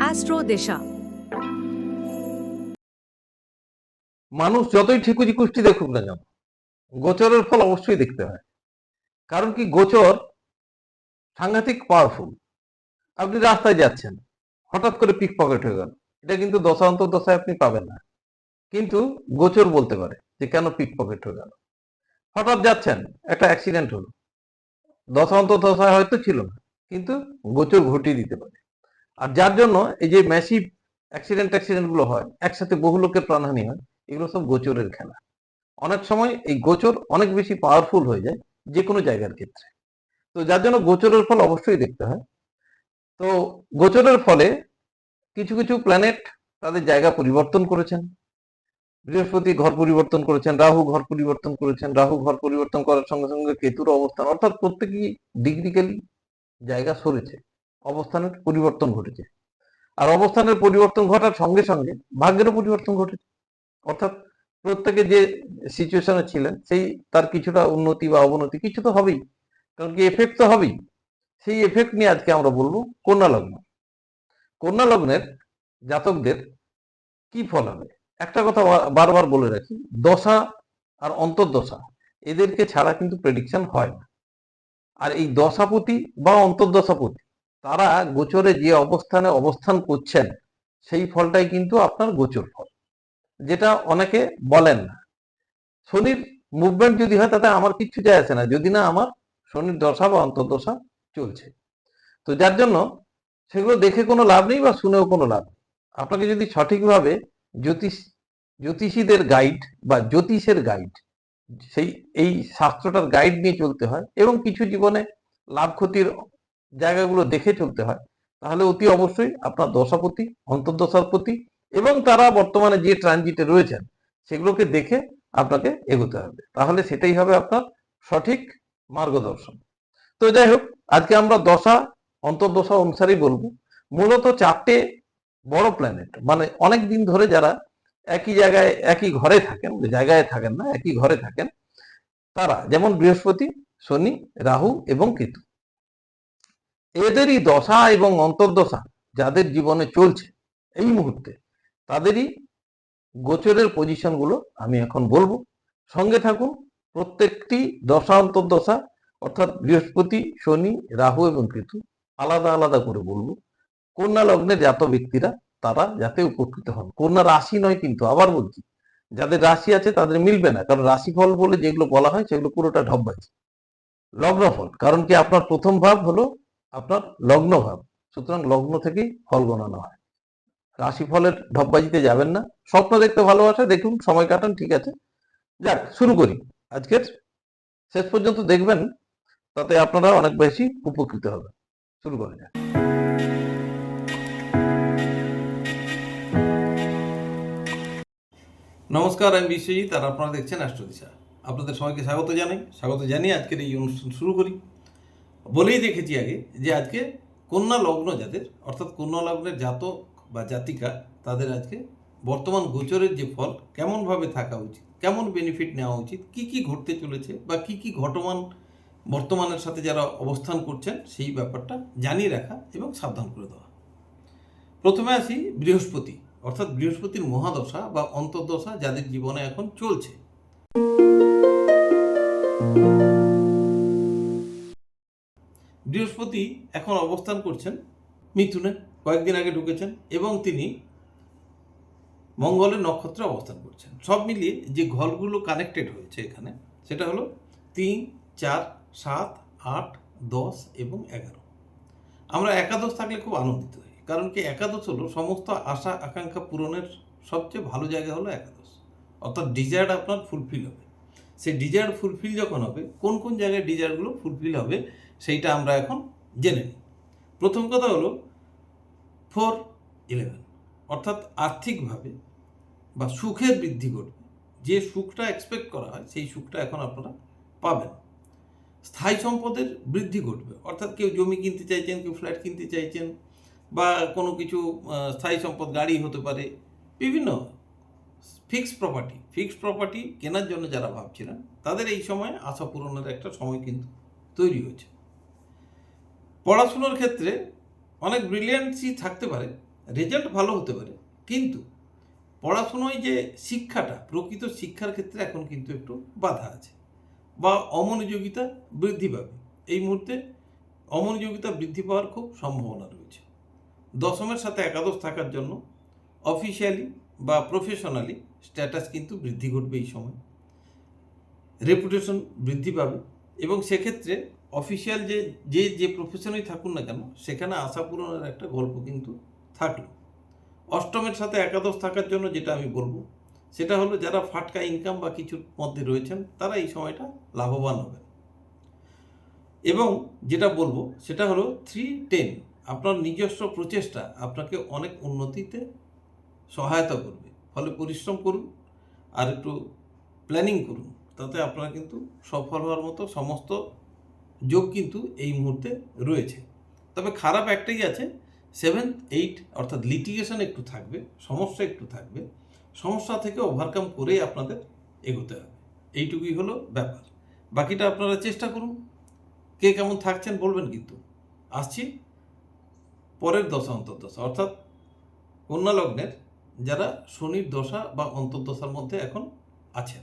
Astro দিশা। মানুষ যতই ঠিকুজি কুষ্টি দেখুক না কেন, গোচরের ফল অবশ্যই দেখতে হয়। কারণ কি গোচর সাংঘাতিক পাওয়ারফুল আপনি রাস্তায় যাচ্ছেন, হঠাৎ করে পিক পকেট হয়ে গেল। এটা কিন্তু দশান্তর দশায় আপনি পাবেন না। কিন্তু গোচর বলতে পারে যে কেন পিক পকেট হয়ে গেল। হঠাৎ যাচ্ছেন, একটা অ্যাক্সিডেন্ট হলো। দশান্তর দশায় হয়তো ছিল না। কিন্তু গোচর ঘটিয়ে দিতে পারে। আর যার জন্য এই যে ম্যাসিভ অ্যাক্সিডেন্ট অ্যাক্সিডেন্টগুলো হয়, একসাথে বহু লোকের প্রাণহানি হয়, এগুলো সব গোচরের খেলা। অনেক সময় এই গোচর অনেক বেশি পাওয়ারফুল হয়ে যায় যে কোনো জায়গার ক্ষেত্রে। তো যার জন্য গোচরের ফল অবশ্যই দেখতে হয়। তো গোচরের ফলে কিছু কিছু প্ল্যানেট তাদের জায়গা পরিবর্তন করেছেন। বৃহস্পতি ঘর পরিবর্তন করেছেন, রাহু ঘর পরিবর্তন করেছেন, রাহু ঘর পরিবর্তন করার সঙ্গে সঙ্গে কেতুর অবস্থান, অর্থাৎ প্রত্যেকই ডিগ্রিক্যালি জায়গা সরেছে, অবস্থানের পরিবর্তন ঘটেছে। আর অবস্থানের পরিবর্তন ঘটার সঙ্গে সঙ্গে ভাগ্যেরও পরিবর্তন ঘটেছে। অর্থাৎ প্রত্যেকে যে সিচুয়েশনে ছিলেন, সেই তার কিছুটা উন্নতি বা অবনতি কিছু তো হবেই। কারণ কি এফেক্ট তো হবেই। সেই এফেক্ট নিয়ে আজকে আমরা বলব কন্যা লগ্ন কন্যা লগ্নের জাতকদের কি ফল হবে? একটা কথা বারবার বলে রাখি, দশা আর অন্তর্দশা, এদেরকে ছাড়া কিন্তু প্রেডিকশন হয় না। আর এই দশাপতি বা অন্তর্দশাপতি, তারা গোচরে যে অবস্থানে অবস্থান করছেন, সেই ফলটাই কিন্তু আপনার গোচর ফল। যেটা অনেকে বলেন না। শনির মুভমেন্ট যদি হয়, তাতে আমার কিচ্ছু যায় আসে না। যদি না, আমার শনির দশা বা অন্তর্দশা চলছে। তো যার জন্য সেগুলো দেখে কোনো লাভ নেই বা শুনেও কোনো লাভ নেই। আপনাকে যদি সঠিকভাবে জ্যোতিষ, জ্যোতিষীদের গাইড বা জ্যোতিষের গাইড সেই, এই শাস্ত্রটার গাইড নিয়ে চলতে হয় এবং কিছু জীবনে লাভ ক্ষতির জায়গাগুলো দেখে চলতে হয়। তাহলে অতি অবশ্যই আপনার দশাপতি, অন্তর্দশার প্রতি এবং তারা বর্তমানে যে ট্রানজিটে রয়েছেন, সেগুলোকে দেখে আপনাকে এগোতে হবে। তাহলে সেটাই হবে আপনার সঠিক মার্গদর্শন। তো যাই হোক, আজকে আমরা দশা, অন্তর্দশা অনুসারেই বলব। মূলত চারটে বড় প্ল্যানেট মানে অনেক দিন ধরে যারা একই জায়গায়, একই ঘরে থাকেন জায়গায় থাকেন না, একই ঘরে থাকেন তারা। যেমন বৃহস্পতি, শনি, রাহু এবং কেতু। এদেরই দশা এবং অন্তর্দশা যাদের জীবনে চলছে এই মুহূর্তে, তাদেরই গোচরের পজিশনগুলো আমি এখন বলব। সঙ্গে থাকুন, প্রত্যেকটি দশা, অন্তর্দশা, অর্থাৎ বৃহস্পতি, শনি, রাহু এবং কেতু, আলাদা আলাদা করে বলব। কন্যা লগ্নের জাত ব্যক্তিরা তারা যাতে উপকৃত হন। কন্যা রাশি নয় কিন্তু, আবার বলছি, যাদের রাশি আছে তাদের মিলবে না, কারণ রাশিফল বলে যেগুলো বলা হয় সেগুলো পুরোটা ঢপবাজি লগ্নফল, কারণ কি আপনার প্রথম ভাব হলো আপনার লগ্ন ভাব, সুতরাং লগ্ন থেকেই ফল গণনা হয়। রাশিফলের ঢপবাজিতে যাবেন না, স্বপ্ন দেখতে ভালোবাসা, দেখুন, সময় কাটান, ঠিক আছে। যাক, শুরু করি। আজকের শেষ পর্যন্ত দেখবেন, তাতে আপনারা অনেক বেশি উপকৃত হবেন। শুরু করা যাক। নমস্কার, আমি বিশ্বজিৎ আর আপনারা দেখছেন অ্যাস্ট্রোদিশা। আপনাদের সবাইকে স্বাগত জানাই। স্বাগত জানিয়ে আজকের এই অনুষ্ঠান শুরু করি। বলেই দেখেছি আগে যে আজকে কন্যা লগ্ন যাদের অর্থাৎ কন্যা লগ্নের জাতক বা জাতিকা, তাদের আজকে বর্তমান গোচরের যে ফল, কেমনভাবে থাকা উচিত, কেমন বেনিফিট নেওয়া উচিত, কি কি ঘটতে চলেছে বা কি কি ঘটমান বর্তমানের সাথে যারা অবস্থান করছেন, সেই ব্যাপারটা জানিয়ে রাখা এবং সাবধান করে দেওয়া। প্রথমে আসি বৃহস্পতি। অর্থাৎ বৃহস্পতির মহাদশা বা অন্তর্দশা যাদের জীবনে এখন চলছে। বৃহস্পতি এখন অবস্থান করছেন মিথুনে, কয়েকদিন আগে ঢুকেছেন এবং তিনি মঙ্গলের নক্ষত্রে অবস্থান করছেন। সব মিলিয়ে যে ঘরগুলো কানেক্টেড হয়েছে এখানে, সেটা হলো তিন, চার, সাত, আট, দশ এবং এগারো। আমরা একাদশ থাকলে খুব আনন্দিত হই। কারণ কি একাদশ হলো সমস্ত আশা, আকাঙ্ক্ষা পূরণের সবচেয়ে ভালো জায়গা হলো একাদশ। অর্থাৎ ডিজায়ার আপনার ফুলফিল হবে। সেই ডিজায়ার ফুলফিল যখন হবে, কোন কোন জায়গায় ডিজায়ারগুলো ফুলফিল হবে, সেইটা আমরা এখন জেনে নিই। প্রথম কথা হলো ফোর ইলেভেন অর্থাৎ আর্থিকভাবে বা সুখের বৃদ্ধি ঘটবে। যে সুখটা এক্সপেক্ট করা হয়, সেই সুখটা এখন আপনারা পাবেন। স্থায়ী সম্পদের বৃদ্ধি ঘটবে। অর্থাৎ কেউ জমি কিনতে চাইছেন, কেউ ফ্ল্যাট কিনতে চাইছেন বা কোনো কিছু স্থায়ী সম্পদ গাড়ি হতে পারে, বিভিন্ন ফিক্সড প্রপার্টি ফিক্সড প্রপার্টি কেনার জন্য যারা ভাবছিলেন, তাদের এই সময় আশা পূরণের একটা সময় কিন্তু তৈরি হয়েছে। পড়াশুনোর ক্ষেত্রে অনেক ব্রিলিয়ান্সি থাকতে পারে রেজাল্ট ভালো হতে পারে, কিন্তু পড়াশুনোয় যে শিক্ষাটা, প্রকৃত শিক্ষার ক্ষেত্রে এখন কিন্তু একটু বাধা আছে বা অমনোযোগিতা বৃদ্ধি পাবে। এই মুহূর্তে অমনোযোগিতা বৃদ্ধি পাওয়ার খুব সম্ভাবনা রয়েছে। দশমের সাথে একাদশ থাকার জন্য অফিসিয়ালি বা প্রফেশনালি স্ট্যাটাস কিন্তু বৃদ্ধি ঘটবে এই সময়। রেপুটেশন বৃদ্ধি পাবে এবং সেক্ষেত্রে অফিসিয়াল যে যে যে প্রফেশনেই থাকুন না কেন, সেখানে আশা পূরণের একটা গল্প কিন্তু থাকল। অষ্টমের সাথে একাদশ থাকার জন্য যেটা আমি বলব, সেটা হলো যারা ফাটকা ইনকাম বা কিছুর মধ্যে রয়েছেন, তারা এই সময়টা লাভবান হবেন। এবং যেটা বলব, সেটা হলো থ্রি টেন আপনার নিজস্ব প্রচেষ্টা আপনাকে অনেক উন্নতিতে সহায়তা করবে। ফলে পরিশ্রম করুন আর একটু প্ল্যানিং করুন। তাতে আপনারা কিন্তু সফল হওয়ার মতো সমস্ত যোগ কিন্তু এই মুহূর্তে রয়েছে। তবে খারাপ একটাই আছে সেভেন্থ এইট অর্থাৎ লিটিগেশন একটু থাকবে, সমস্যা একটু থাকবে। সমস্যা থেকে ওভারকাম করেই আপনাদের এগোতে হবে। এইটুকুই হলো ব্যাপার। বাকিটা আপনারা চেষ্টা করুন। কে কেমন থাকছেন বলবেন কিন্তু। আসছি। পরের দশা অন্তর্দশা। অর্থাৎ কন্যা লগ্নের যারা শনির দশা বা অন্তর্দশার মধ্যে এখন আছেন।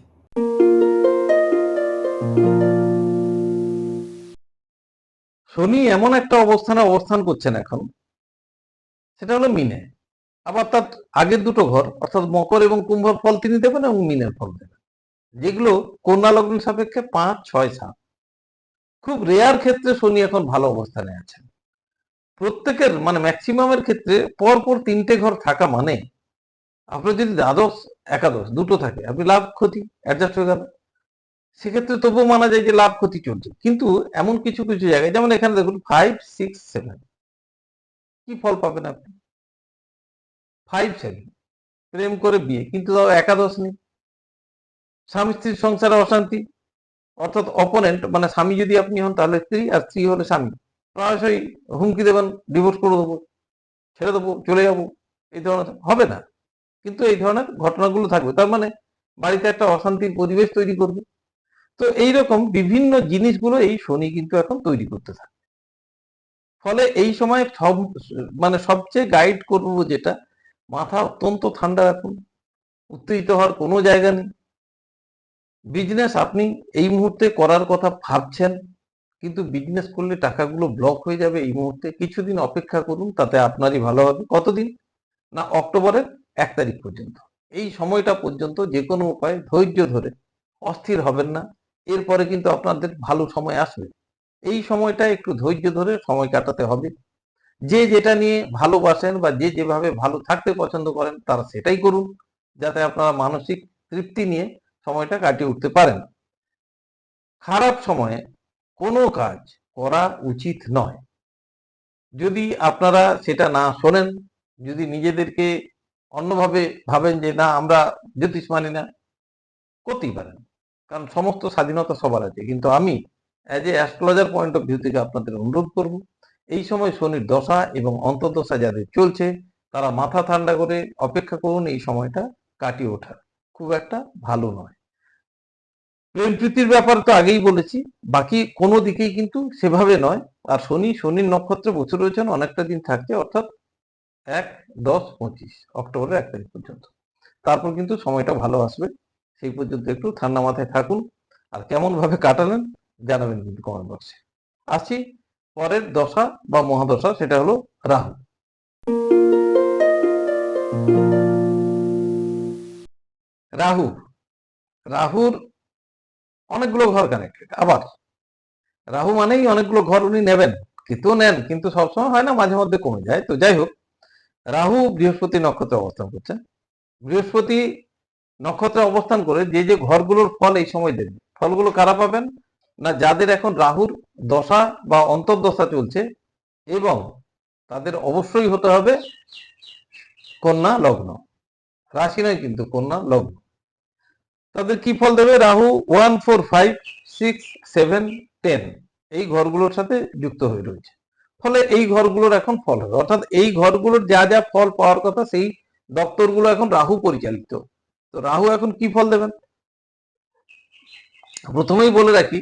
শনি এমন একটা অবস্থানে অবস্থান করছেন এখন। সেটা হলো মিনে। আবার তার আগের দুটো ঘর, অর্থাৎ মকর এবং কুম্ভর ফল তিনি দেবেন এবং মিনের ফল দেবেন। যেগুলো কন্যা লগ্নের সাপেক্ষে পাঁচ, ছয়, সাত। খুব রেয়ার ক্ষেত্রে শনি এখন ভালো অবস্থানে আছেন। প্রত্যেকের মানে ম্যাক্সিমামের ক্ষেত্রে পরপর তিনটে ঘর থাকা মানে আপনার যদি দ্বাদশ, একাদশ দুটো থাকে, আপনি লাভ ক্ষতি অ্যাডজাস্ট হয়ে গেল সেক্ষেত্রে তবুও মানা যায় যে লাভ ক্ষতি চলছে। কিন্তু এমন কিছু কিছু জায়গায়, যেমন এখানে দেখুন ফাইভ সিক্স সেভেন কি ফল পাবেন আপনি? ফাইভ সেভেন প্রেম করে বিয়ে, কিন্তু তাও একাদশ নেই। স্বামী স্ত্রীর সংসারে অশান্তি, অর্থাৎ অপোনেন্ট মানে স্বামী যদি আপনি হন, তাহলে স্ত্রী আর স্ত্রী হলে স্বামী। প্রায়শই হুমকি দেবেন ডিভোর্স করে দেবো, ছেড়ে দেবো, চলে যাব, এই ধরনের হবে না। কিন্তু এই ধরনের ঘটনাগুলো থাকবে। তার মানে বাড়িতে একটা অশান্তির পরিবেশ তৈরি করবে। তো এইরকম বিভিন্ন জিনিসগুলো এই শনি কিন্তু এখন তৈরি করতে থাকে। ফলে এই সময় সব মানে সবচেয়ে গাইড করব যেটা, মাথা অত্যন্ত ঠান্ডা রাখুন, উত্তেজিত হওয়ার কোনো জায়গা নেই। বিজনেস আপনি এই মুহূর্তে করার কথা ভাবছেন কিন্তু বিজনেস করলে টাকাগুলো ব্লক হয়ে যাবে এই মুহূর্তে, কিছুদিন অপেক্ষা করুন, তাতে আপনারই ভালো হবে। কতদিন? না, অক্টোবরের এক তারিখ পর্যন্ত। এই সময়টা পর্যন্ত যে কোনো উপায়ে ধৈর্য ধরে অস্থির হবেন না, এরপরে কিন্তু আপনাদের ভালো সময় আসবে। এই সময়টা একটু ধৈর্য ধরে সময় কাটাতে হবে। যে যেটা নিয়ে ভালোবাসেন বা যে যেভাবে ভালো থাকতে পছন্দ করেন, তারা সেটাই করুন, যাতে আপনারা মানসিক তৃপ্তি নিয়ে সময়টা কাটিয়ে উঠতে পারেন। খারাপ সময়ে কোনো কাজ করা উচিত নয়। যদি আপনারা সেটা না শোনেন, যদি নিজেদেরকে অন্যভাবে ভাবেন যে, না, আমরা জ্যোতিষ মানি না, করতেই পারেন। কারণ সমস্ত স্বাধীনতা সবার আছে। কিন্তু আমি as a astrologer point of view থেকে আপনাদের অনুরোধ করব, এই সময় শনির দশা এবং অন্তর্দশা যাদের চলছে, তারা মাথা ঠান্ডা করে অপেক্ষা করুন এই সময়টা কাটিয়ে ওঠার। খুব একটা ভালো নয়। প্রেম প্রীতির ব্যাপার তো আগেই বলেছি। বাকি কোনো দিকেই কিন্তু সেভাবে নয়। আর শনি, শনির নক্ষত্রে বসে রয়েছেন অনেকটা দিন থাকছে, অর্থাৎ এক দশ পঁচিশ অক্টোবরের এক তারিখ পর্যন্ত। তারপর কিন্তু সময়টা ভালো আসবে। সেই পর্যন্ত একটু ঠান্ডা মাথায় থাকুন। আর কেমন ভাবে কাটালেন জানাবেন কিন্তু কমেন্ট বক্সে আসছি পরের দশা বা মহাদশা, সেটা হলো রাহু। রাহু, রাহুর অনেকগুলো ঘর কানেক্টেড আবার। রাহু মানেই অনেকগুলো ঘর উনি নেবেন, কিন্তু নেন, কিন্তু সবসময় হয় না, মাঝে মধ্যে কমে যায়। তো যাই হোক, রাহু বৃহস্পতি নক্ষত্রে অবস্থান করছেন বৃহস্পতি নক্ষত্রে অবস্থান করে যে যে ঘরগুলোর ফল এই সময় দেবে, ফলগুলো কারা পাবেন? না, যাদের এখন রাহুর দশা বা অন্তর্দশা চলছে, এবং তাদের অবশ্যই হতে হবে কন্যা লগ্ন। রাশি নয় কিন্তু কন্যা লগ্ন। তাদের কি ফল দেবে? Rahu one four five six seven ten এই ঘরগুলোর সাথে যুক্ত হয়ে রয়েছে। ফলে এই ঘরগুলোর এখন ফল হবে। অর্থাৎ এই ঘরগুলোর যা যা ফল পাওয়ার কথা, সেই দপ্তরগুলো এখন রাহু পরিচালিত। তো রাহু এখন কি ফল দেবেন? প্রথমেই বলে রাখি,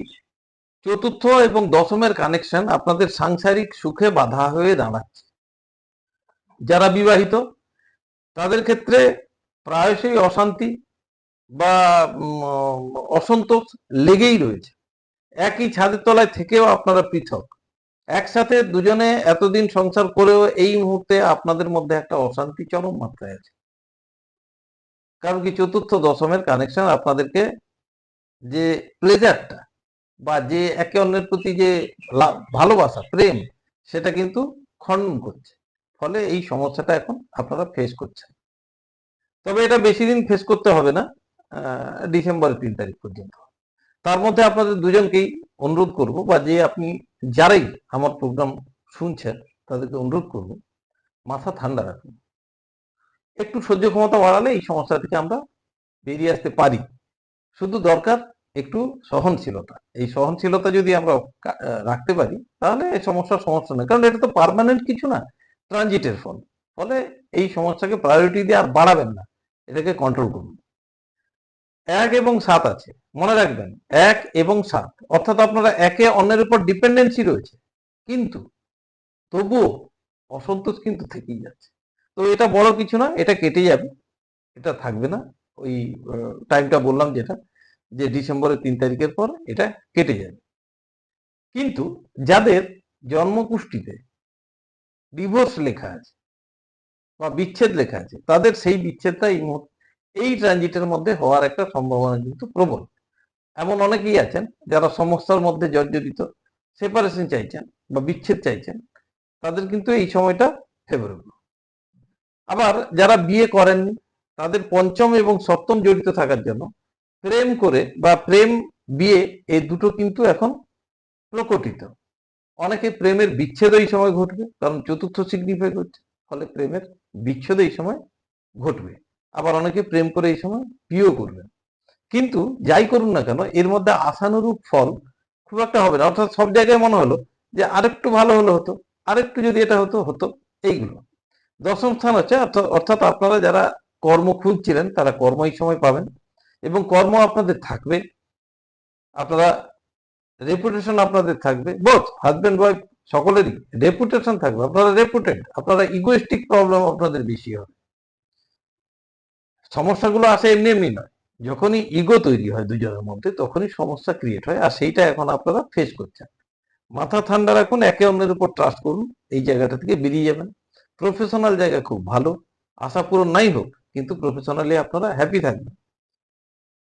চতুর্থ এবং দশমের কানেকশন আপনাদের সাংসারিক সুখে বাধা হয়ে দাঁড়াচ্ছে। যারা বিবাহিত, তাদের ক্ষেত্রে প্রায়শই অশান্তি বা অসন্তোষ লেগেই রয়েছে। একই ছাদের তলায় থেকেও আপনারা পৃথক। একসাথে দুজনে এতদিন সংসার করেও এই মুহূর্তে আপনাদের মধ্যে একটা অশান্তি চরম মাত্রায় আছে। কারণ কি চতুর্থ দশমের কানেকশন আপনাদেরকে যে প্লেজারটা বা যে একে অন্যের প্রতি যে ভালোবাসা, প্রেম, সেটা কিন্তু খণ্ডন করছে। ফলে এই সমস্যাটা এখন আপনারা ফেস করছেন। তবে এটা বেশি দিন ফেস করতে হবে না। ডিসেম্বরের তিন তারিখ পর্যন্ত। তার মধ্যে আপনাদের দুজনকেই অনুরোধ করব বা যে আপনি যারাই আমার প্রোগ্রাম শুনছেন, তাদেরকে অনুরোধ করব, মাথা ঠান্ডা রাখুন। একটু সহ্য ক্ষমতা বাড়ালে এই সমস্যা থেকে আমরা বেরিয়ে আসতে পারি। শুধু দরকার একটু সহনশীলতা। এই সহনশীলতা যদি আমরা রাখতে পারি, তাহলে এই সমস্যার সমস্যা নয় কারণ এটা তো পার্মানেন্ট কিছু না ট্রানজিটের ফল। ফলে এই সমস্যাকে প্রায়োরিটি দিয়ে আর বাড়াবেন না। এটাকে কন্ট্রোল করুন। এক এবং সাত আছে, মনে রাখবেন, এক এবং সাত। অর্থাৎ আপনারা একে অন্যের উপর ডিপেন্ডেন্সি রয়েছে। কিন্তু তবুও অসন্তোষ কিন্তু থেকেই যাচ্ছে। তো এটা বড় কিছু না, এটা কেটে যাবে, এটা থাকবে না। ওই টাইমটা বললাম যেটা, যে ডিসেম্বরের তিন তারিখের পর এটা কেটে যাবে। কিন্তু যাদের জন্মকুষ্ঠিতে ডিভোর্স লেখা আছে বা বিচ্ছেদ লেখা আছে, তাদের সেই বিচ্ছেদটা এই মুহূর্তে এই ট্রানজিটের মধ্যে হওয়ার একটা সম্ভাবনা কিন্তু প্রবল। এমন অনেকেই আছেন যারা সমস্যার মধ্যে জর্জরিত সেপারেশন চাইছেন বা বিচ্ছেদ চাইছেন, তাদের কিন্তু এই সময়টা ফেভারেবল আবার যারা বিয়ে করেননি, তাদের পঞ্চম এবং সপ্তম জড়িত থাকার জন্য প্রেম করে বা প্রেম বিয়ে এই দুটো কিন্তু এখন প্রকটিত। অনেকে প্রেমের বিচ্ছেদ এই সময় ঘটবে, কারণ চতুর্থ সিগনিফাই করছে ফলে প্রেমের বিচ্ছেদ এই সময় ঘটবে। আবার অনেকে প্রেম করে এই সময় বিয়েও করবেন। কিন্তু যাই করুন না কেন, এর মধ্যে আশানুরূপ ফল খুব একটা হবে না। অর্থাৎ সব জায়গায় মনে হলো যে আরেকটু ভালো হলে হতো, আরেকটু যদি এটা হতো হতো এইগুলো। দশম স্থান হচ্ছে অর্থ- অর্থাৎ আপনারা যারা কর্ম খুঁজছিলেন, তারা কর্ম এই সময় পাবেন এবং কর্ম আপনাদের থাকবে। আপনারা রেপুটেশন আপনাদের থাকবে। বোধ হাজব্যান্ড ওয়াইফ সকলেরই রেপুটেশন থাকবে। আপনারা রেপুটেড আপনারা ইগোয়েস্টিক প্রবলেম আপনাদের বেশি হবে। সমস্যাগুলো আসে এমনি এমনি নয়। যখনই ইগো তৈরি হয় দুজনের মধ্যে, তখনই সমস্যা ক্রিয়েট হয়, আর সেইটা এখন আপনারা ফেস করছেন। মাথা ঠান্ডা রাখুন, একে অন্যের উপর ট্রাস্ট করুন, এই জায়গাটা থেকে বেরিয়ে যাবেন। প্রফেশনাল জায়গা খুব ভালো, আশা পূরণ নাই হোক, কিন্তু প্রফেশনালি আপনারা হ্যাপি থাকবেন।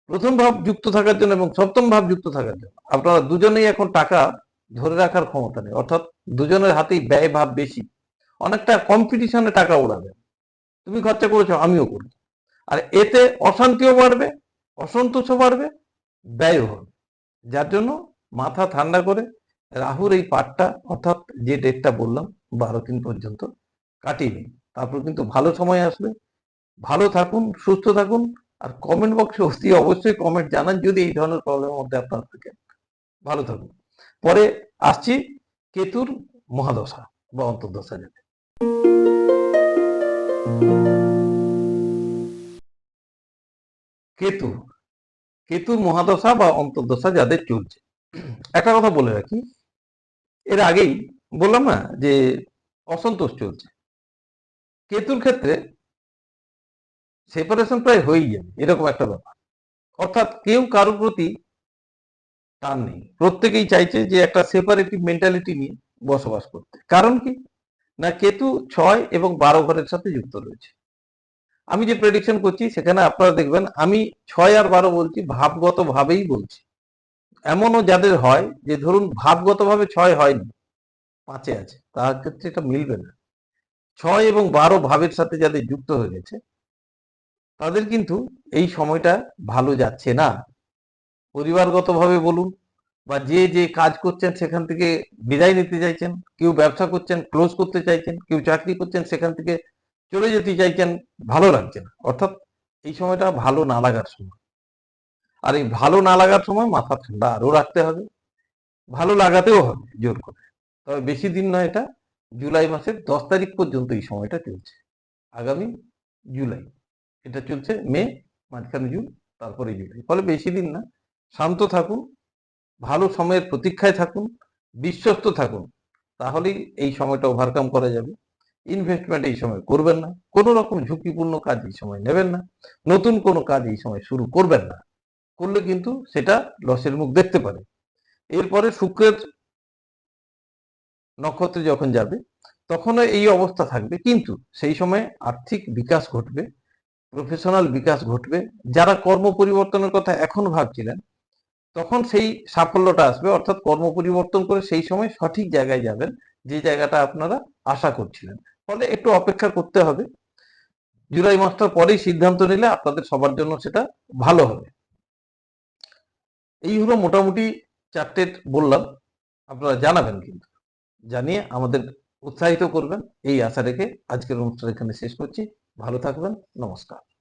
প্রথম ভাব যুক্ত থাকার জন্য এবং সপ্তম ভাব যুক্ত থাকার জন্য, আপনারা দুজনেই এখন টাকা ধরে রাখার ক্ষমতা নেই, অর্থাৎ দুজনের হাতেই ব্যয় ভাব বেশি। অনেকটা কম্পিটিশনে টাকা ওড়াবে তুমি খরচা করেছ, আমিও করি আর এতে অশান্তিও বাড়বে, অসন্তোষও বাড়বে, ব্যয়ও হবে। যার জন্য মাথা ঠান্ডা করে রাহুর এই পাঠটা, অর্থাৎ যে ডেটটা বললাম, বারো দিন পর্যন্ত কাটিয়ে নিন। তারপর কিন্তু ভালো সময় আসবে। ভালো থাকুন, সুস্থ থাকুন, আর কমেন্ট বক্সে অতি অবশ্যই কমেন্ট জানান যদি এই ধরনের প্রবলেমের মধ্যে আপনার থাকেন। ভালো থাকুন। পরে আসছি কেতুর মহাদশা বা অন্তর্দশা যেটা কেতু, কেতুর মহাদশা বা অন্তর্দশা যাদের চলছে। একটা কথা বলে রাখি, এর আগেই বললাম না যে অসন্তোষ চলছে। কেতুর ক্ষেত্রে সেপারেশন প্রায় হয়েই যাবে, এরকম একটা ব্যাপার। অর্থাৎ কেউ কারোর প্রতি টান নেই। প্রত্যেকেই চাইছে যে একটা সেপারেটিভ মেন্টালিটি নিয়ে বসবাস করতে। কারণ কি? না, কেতু ছয় এবং বারো ঘরের সাথে যুক্ত রয়েছে। আমি যে প্রেডিকশন করছি সেখানে আপনারা দেখবেন আমি ছয় আর বারো বলছি ভাবগত ভাবেই বলছি। এমনও যাদের হয় যে ধরুন ভাবগত ভাবে ছয় হয়নি, পাঁচে আছে, তার ক্ষেত্রে এটা মিলবে না। ছয় এবং বারো ভাবের সাথে যাদের যুক্ত হয়ে গেছে, তাদের কিন্তু এই সময়টা ভালো যাচ্ছে না। পরিবারগতভাবে বলুন বা যে যে কাজ করছেন সেখান থেকে বিদায় নিতে চাইছেন, কেউ ব্যবসা করছেন ক্লোজ করতে চাইছেন, কেউ চাকরি করছেন সেখান থেকে চলে যেতে চাইছেন ভালো লাগছে না। অর্থাৎ এই সময়টা ভালো না লাগার সময়। আর এই ভালো না লাগার সময় মাথা ঠান্ডা আরও রাখতে হবে। ভালো লাগাতেও হবে, জোর করে। তবে বেশি দিন নয় এটা, জুলাই মাসের দশ তারিখ পর্যন্ত এই সময়টা চলছে। আগামী জুলাই। এটা চলছে মে, মাঝখানে জুন, তারপরে জুলাই। ফলে বেশি দিন না। শান্ত থাকুন, ভালো সময়ের প্রতীক্ষায় থাকুন, বিশ্বস্ত থাকুন। তাহলেই এই সময়টা ওভারকাম করা যাবে। ইনভেস্টমেন্ট এই সময় করবেন না। কোনো রকম ঝুঁকিপূর্ণ কাজ এই সময় নেবেন না। নতুন কোনো কাজ এই সময় শুরু করবেন না। করলে কিন্তু সেটা লসের মুখ দেখতে পারে। এরপরে শুক্রের নক্ষত্রে যখন যাবে, তখনও এই অবস্থা থাকবে। কিন্তু সেই সময় আর্থিক বিকাশ ঘটবে প্রফেশনাল বিকাশ ঘটবে। যারা কর্ম পরিবর্তনের কথা এখন ভাবছিলেন, তখন সেই সাফল্যটা আসবে। অর্থাৎ কর্ম পরিবর্তন করে সেই সময় সঠিক জায়গায় যাবেন, যে জায়গাটা আপনারা আশা করছিলেন। ফলে একটু অপেক্ষা করতে হবে। জুলাই মাসটার পরেই সিদ্ধান্ত নিলে আপনাদের সবার জন্য সেটা ভালো হবে। এই হলো মোটামুটি চারটে বললাম। আপনারা জানাবেন কিন্তু। জানিয়ে আমাদের উৎসাহিত করবেন। এই আশা রেখে আজকের অনুষ্ঠান এখানে শেষ করছি। ভালো থাকবেন। নমস্কার।